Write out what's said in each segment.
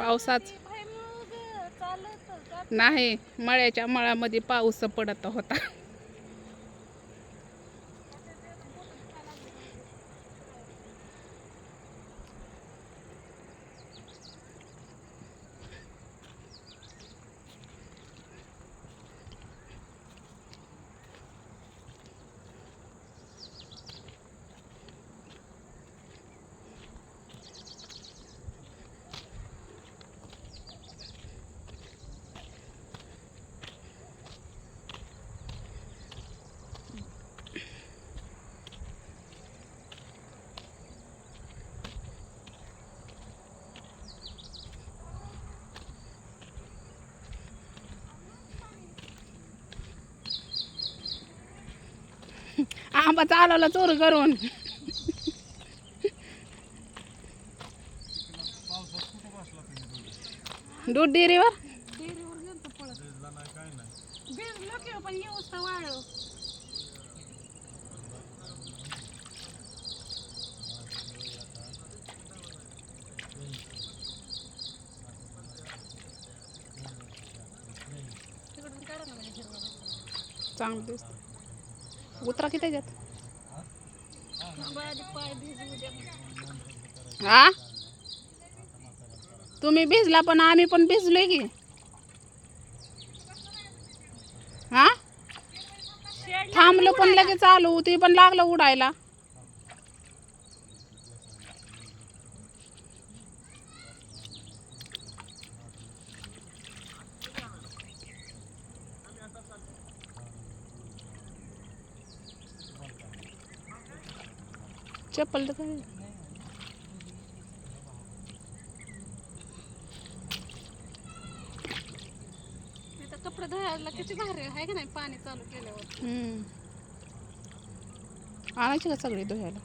पावसाच नाही मळ्याच्या मळ्यामध्ये पाऊस पडत होता. आंबा चालवला चोर करून. दूध डेअरीवर? चांगलं दिसत उतरा की त्याच्यात हा? तुम्ही भिजला पण आम्ही पण भिजलोय की. हा थांबलो पण लगेच चालू ती पण लागलं उडायला. चप्पल तर कपडे धुवायला किती भारी आहे का नाही? पाणी चालू केल्यावर. हम्म. आणायचे का सगळे काय?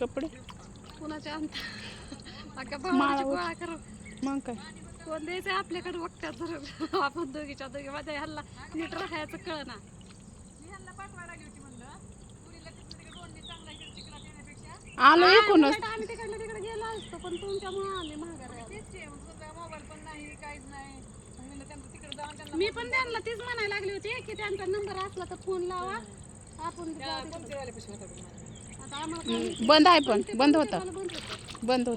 कपडे? कुणाच्या गोळा करून मग काय? कोण द्यायचं आपल्याकडे बघतात जर. आपण दोघीच्या दोघी मध्ये हल्ला नीट राहायचं कळ ना आलो एकूणच. आम्ही तिकडलं तिकडे गेलो असतो पण तुमच्यामुळे आम्ही माघारी आलो. मी पण त्यांना तीच म्हणायला लागली होती की त्यांचा नंबर असला तर फोन लावा. आपण बंद आहे पण बंद होता. बंद होतं. बंद होत.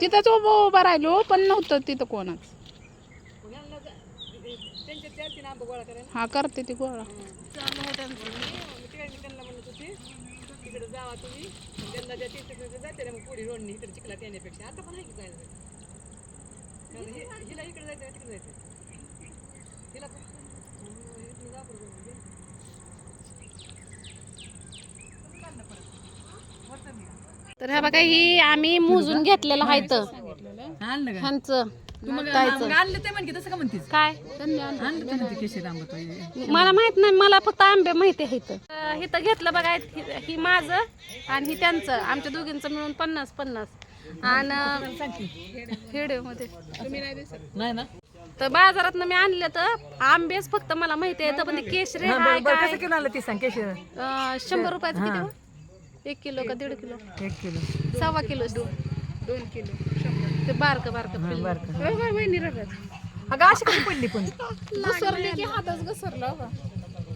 तिथंच उभं उभं राहिलो पण नव्हतं तिथं कोणाच. हा करते ती गोळा. त्यांचं. तिकडे जावा तुम्ही. ज्यांना ज्या तिकडे जाते ना मग पुढे रोडनी इकडे चिखलात येण्यापेक्षा. आता पण आहे की जायला हे- हिला इकडे जायचं तिकडे जायचं हिला पण- इथनं जा बरोबर. तर ह्या बघा ही आम्ही मोजून घेतलेलं आहे तर ह्यांचं. तू मग ताईचं. मग आणलं ते म्हणते तसं का म्हणतेस? काय? आणलं ते म्हणते केशर आंबा तो मला माहीत नाही मला फक्त आंबे माहिती आहे इथं. इथं घेतलं बघा ही- ही माझं आणि ही त्यांचं. आमच्या दोघींचं मिळून पन्नास पन्नास. आणि हेडे मध्ये नाही ना? तर बाजारात मी आणलं तर आंबेच फक्त मला माहिती आहे. पण ते केशरी हाय बरं काय कसं किलो ते सांग केशर? अं, शंभर रुपयाचं किती हो? एक किलो का दीड किलो? एक किलो. सव्वा किलो. दोन किलो. ते बारक बारक अगं अशी कशी पडली पण? घसरली की हातच घसरला हो का?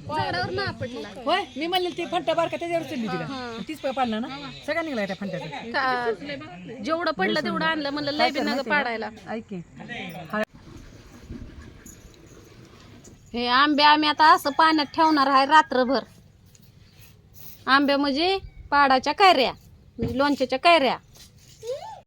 झाडावर ना पडला होय मी म्हणले ती फंटा बारका त्याच्यावर चढली तिला. तीच पाडला ना? सगळा निघाला त्या फंट्याचा का- जेवढं पडलं तेवढं आणलं म्हणलं लय बी नग पाडायला. ऐक. हे आंबे आम्ही आता असं पाण्यात ठेवणार आहे रात्रभर. आंबे म्हणजे पाडाच्या कैऱ्या म्हणजे लोणच्याच्या कैऱ्या.